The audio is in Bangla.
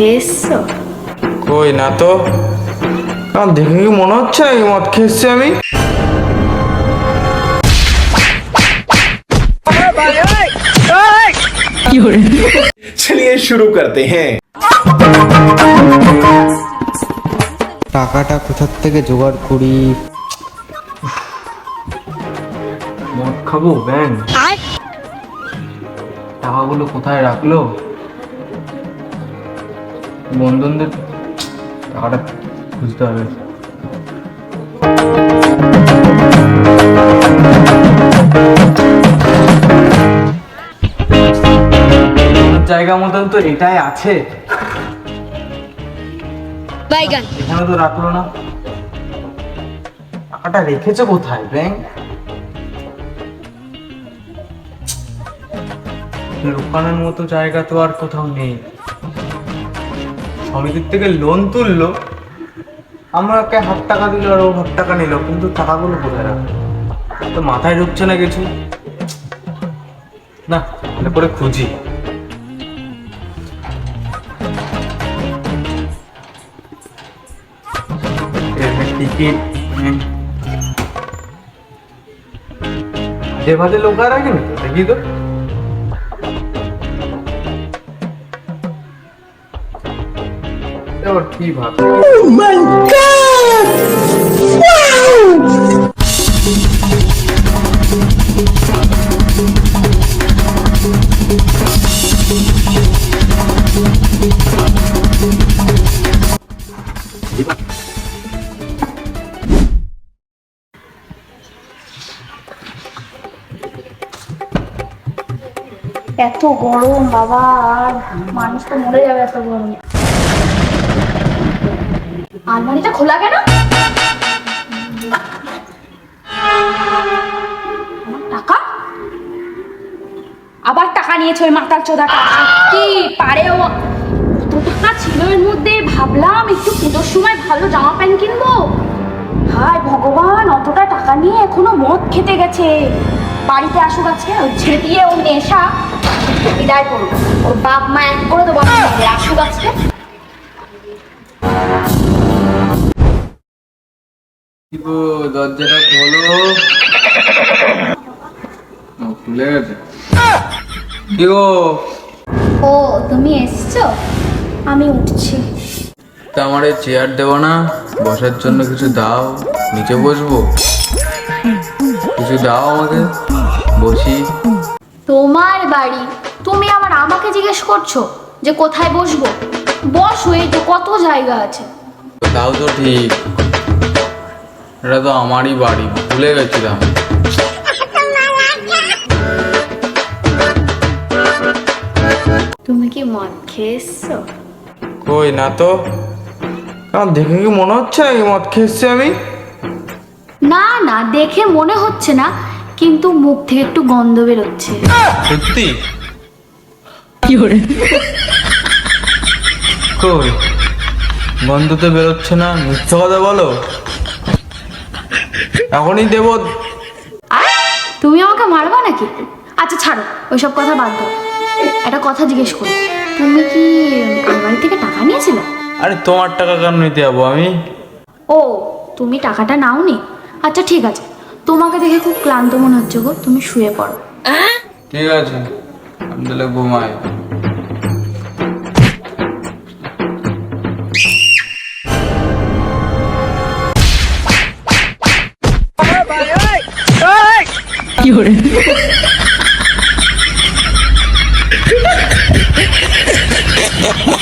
খেয়ে কই না তো? দেখে কি মনে হচ্ছে নাকি মদ খেয়েছি আমি? চলিয়ে শুরু করতে হ্যাঁ। টাকাটা কোথার থেকে জোগাড় করি? মদ খাব ব্যাং। টাকাগুলো কোথায় রাখল? বন্ধনদের টাকাটা খুঁজতে হবে। জায়গা মতন তো এটাই আছে। বাইগান। এখানে তো রাখল না। টাকাটা রেখেছে কোথায় ব্যাংক লুকানোর মতো জায়গা তো আর কোথাও নেই। সমিতির থেকে লোন তুললো। আমাকে হাফ টাকা দিল আর ও হাফ টাকা নিল, কিন্তু টাকাগুলো কোথায় রাখল? তো মাথায় ঢুকছে না কিছু। না করে খুঁজি। টিকিট যে ভাজে লোক আর রাখেন দেখি তো। এবার কি ভাব? এত গরম বাবা। আর মানুষ তো মরে যাবে এত গরম। আলমারিটা খোলা কেন? টাকা? আবার টাকা নিয়েছে ওই মাতাল চোদাটা। কি পারে ও? কত টাকা ছিল এর মধ্যে। ভাবলাম একটু পুজোর সময় ভালো জামা প্যান্ট কিনবো। হায় ভগবান, অতটা টাকা নিয়ে এখনও মদ খেতে গেছে। বাড়িতে আসুক আজকে, ওই ঝেঁটিয়ে ও নেশা। বিদায় করব ওর বাপ মা এক করে দেবো আসুক আজকে। দরজাটা খোলো। খুলে গেছে। কি গো? ও তুমি এসছো? আমি উঠছি। তা আমার চেয়ার দেবো না? বসার জন্য কিছু দাও। নিচে বসবো? কিছু দাও আমাকে? বসি। তোমার বাড়ি? তুমি আবার আমাকে জিজ্ঞেস করছ যে কোথায় বসবো? বসো এই তো কত জায়গা আছে। দাও তো ঠিক। এটা তো আমারই বাড়ি ভুলে গেছিলাম। তুমি কি মদ খেয়ে এসছো কই না তো। দেখে কি মনে হচ্ছে এই মদ খেয়েছি আমি? না না দেখে মনে হচ্ছে না কিন্তু মুখ থেকে একটু গন্ধ বেরোচ্ছে। সত্যি? কি করে কই? গন্ধ তো বেরোচ্ছে না মিথ্যে কথা বলো। এখনই দেবো। আর তুমি আমাকে মারবা নাকি? আচ্ছা ছাড়ো ওইসব কথা বাদ দাও। একটা কথা জিজ্ঞেস করি তুমি কি আলমারি থেকে টাকা নিয়েছিলে? আরে তোমার টাকা কেন নিতে যাব আমি? ও তুমি টাকাটা নাওনি? আচ্ছা ঠিক আছে। তোমাকে দেখে খুব ক্লান্ত মনে হচ্ছে গো তুমি শুয়ে পড়ো। ঠিক আছে আমি তাহলে ঘুমাই। কি